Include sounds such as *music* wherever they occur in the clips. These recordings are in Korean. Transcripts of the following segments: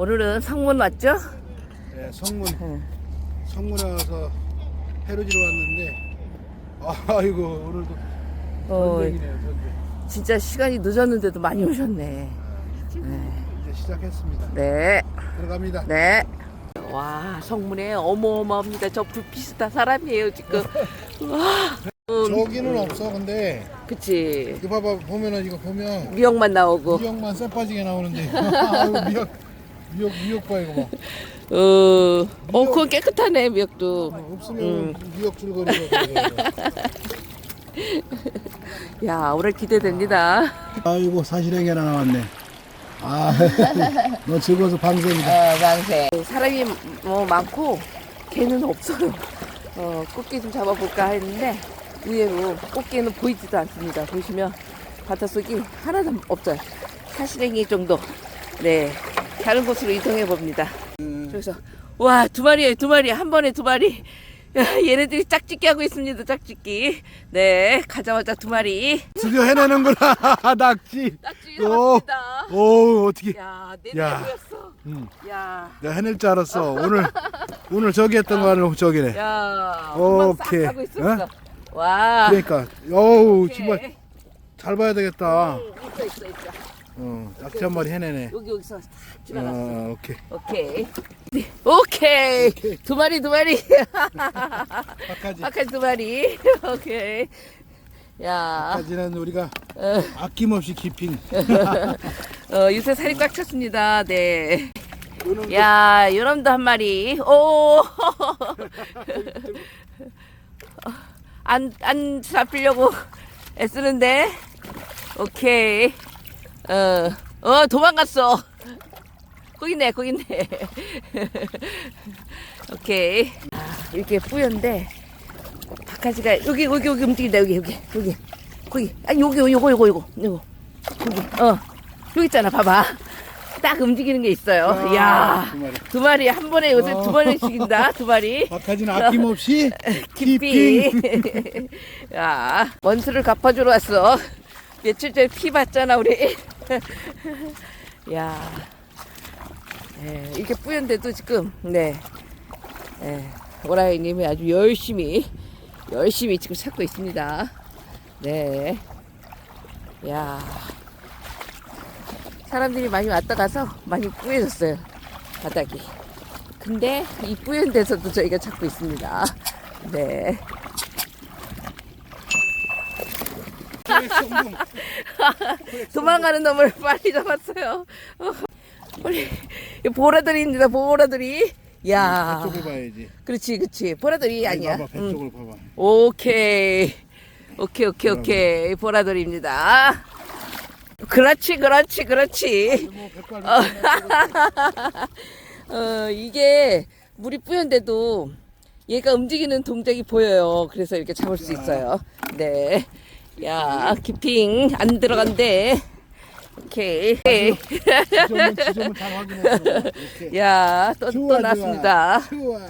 오늘은 성문 왔죠? 네, 성문 응. 성문에 와서 해루지로 왔는데 아이고 오늘도 어, 전쟁이네요 전쟁. 진짜 시간이 늦었는데도 많이 오셨네. 이제 시작했습니다. 네, 들어갑니다. 네. 와, 성문에 어마어마합니다. 저 불빛이 다 사람이에요, 지금. *laughs* 와, 저기는 없어 근데 그치. 이거 봐봐 보면은 이거 보면 미역만 나오고. 미역만 쎄빠지게 나오는데 *laughs* 아이고 미역 미역 미역 봐 이거 봐 어, 어, 그건 깨끗하네, 미역도. 없으면 음. 미역 줄거리가 *laughs* 야, 오늘 기대됩니다. 아이고 사실에게나 나왔네. *laughs* 아 너 즐거워서 방송이다. 어, 망새. 사람이 뭐 많고, 개는 없어요. 어, 꽃게 좀 잡아볼까 했는데, 의외로 꽃게는 보이지도 않습니다. 보시면 바닷속이 하나도 없어요. 사시랭이 정도. 네. 다른 곳으로 이동해 봅니다. 그래서, 와, 두 마리에요, 두 마리. 한 번에 두 마리. 야, 얘네들이 짝짓기 하고 있습니다, 짝짓기. 네, 가자마자 두 마리. 드디어 해내는구나 *laughs* 낙지. 짝짓기 오. 오 어떻게? 야, 내 야. 내보였어. 음, 야, 내가 해낼 줄 알았어. 오늘 오늘 저기 했던 거는 저기네. 야, 오케이. 오케이. 하고 있었어. 와. 그러니까 어우. 정말 잘 봐야 되겠다. 응, 있어, 있어, 있어. 어 낙지 한 마리 해내네. 여기 여기서 탁 지나갔어. 어, 오케이. 오케이. 네, 오케이. 두 마리, 두 마리. 아까지 아까 두 마리. 오케이. 야, 아까지는 우리가 어, 아낌없이 키핑. *laughs* 어, 요새 살이 꽉 찼습니다. 네. 요놈도 야, 요놈도 한 마리. 오. *laughs* 안, 안 잡히려고 애쓰는데. 오케이. 어, 어, 도망갔어. 거기 있네, 거기 있네. *laughs* 오케이. 아, 이렇게 뿌연데, 바카지가, 여기, 여기, 여기 움직인다, 여기, 여기, 여기. 거기. 아, 요기, 요거, 요거, 요거, 요거. 거기, 어. 여기 있잖아, 봐봐. 딱 움직이는 게 있어요. 아, 이야. 두 마리. 두 마리, 한 번에 요새 어. 두 번씩 이긴다, 두 마리. *laughs* 아까지는 아낌없이 *laughs* 깊이. 야, 원수를 갚아주러 왔어. 며칠 전에 피 봤잖아, 우리. *laughs* 야, 예, 이렇게 뿌연데도 지금, 네. 예, 오라이님이 아주 열심히, 열심히 지금 찾고 있습니다. 네. 야, 사람들이 많이 왔다 가서 많이 뿌여졌어요. 바닥이. 근데 이 뿌연 데서도 저희가 찾고 있습니다. *laughs* 네. *laughs* 도망가는 놈을 빨리 잡았어요. 어, *laughs* 우리 보라들이입니다. 보라들이. 야, 배 쪽을 봐야지. 그렇지, 그렇지. 보라들이 아니야. 봐봐, 배 응. 쪽을 봐봐. 오케이, 오케이, 오케이, 오케이. 보라들입니다. 그렇지, 그렇지, 그렇지. 뭐 백발 *laughs* 어, 이게 물이 뿌연데도 얘가 움직이는 동작이 보여요. 그래서 이렇게 잡을 수 있어요. 네. 야, 기핑 안 들어간대. 오케이. 지점은. 이렇게. *laughs* 야, 또, 좋아, 또 좋아. 났습니다. 좋아.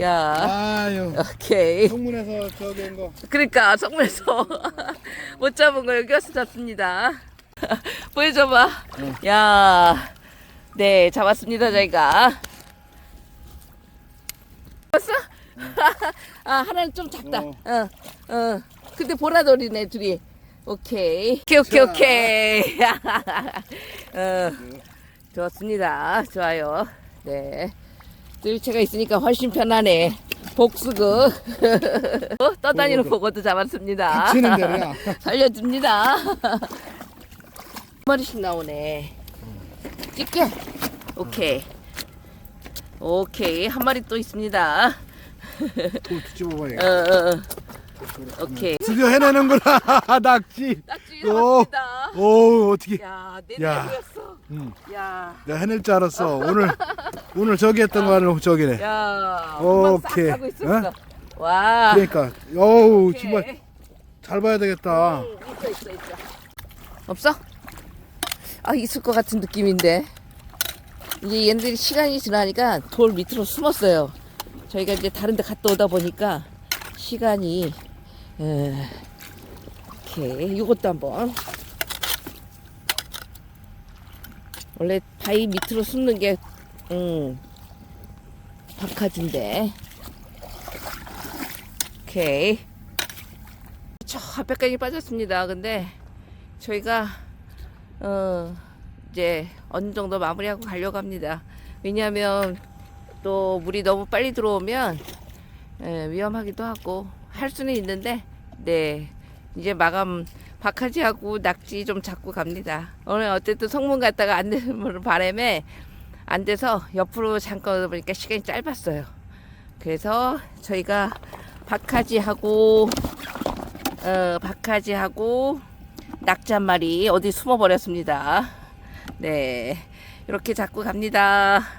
야, 아유. 오케이. 성문에서 저기 한 거. 그러니까 성문에서 *laughs* 못 잡은 거 여기 와서 잡습니다. *laughs* 보여줘봐. 야, 네 잡았습니다 저희가. 잡았어? 아 하나는 좀 작다. 어. 어, 어. 근데 보라돌이네 둘이. 오케이. 오케이 오케이 자. 오케이. *laughs* 어, 좋습니다. 좋아요. 네. 뜰채가 있으니까 훨씬 편하네. 복수그 *laughs* 어, 떠다니는 보고도 잡았습니다. 치는 대로야. *laughs* 살려줍니다. 한 마리씩 나오네. 찍게. 오케이. 오케이 한 마리 또 있습니다. 또 뒤집어봐 어. 어, 어. 오케이. 드디어 해내는구나 *laughs* 낙지. 오. 잡았습니다. 오 어떻게? 야, 내 야. 내보였어. 음, 야, 내가 해낼 줄 알았어. 오늘 오늘 저기 했던 거는 저기네. 야, 오케이. 오케이. 하고 있었어. 와. 그러니까 어우 오케이. 정말 잘 봐야 되겠다. 응, 있어, 있어, 있어. 없어? 아, 있을 것 같은 느낌인데. 이제 얘네들이 시간이 지나니까 돌 밑으로 숨었어요. 저희가 이제 다른 데 갔다 오다 보니까 시간이, 에, 오케이. 이것도 한번. 원래 바위 밑으로 숨는 게, 음, 박하진데. 오케이. 저 앞에까지 빠졌습니다. 근데 저희가, 어, 이제 어느 정도 마무리하고 가려고 합니다. 왜냐하면 또 물이 너무 빨리 들어오면 예, 위험하기도 하고 할 수는 있는데 네 이제 마감 박하지하고 낙지 좀 잡고 갑니다. 오늘 어쨌든 성문 갔다가 안 되는 *laughs* 바람에 안 돼서 옆으로 잠깐 보니까 시간이 짧았어요. 그래서 저희가 박하지하고 어, 박하지하고 낙지 한 마리 어디 숨어 버렸습니다. 네 이렇게 잡고 갑니다.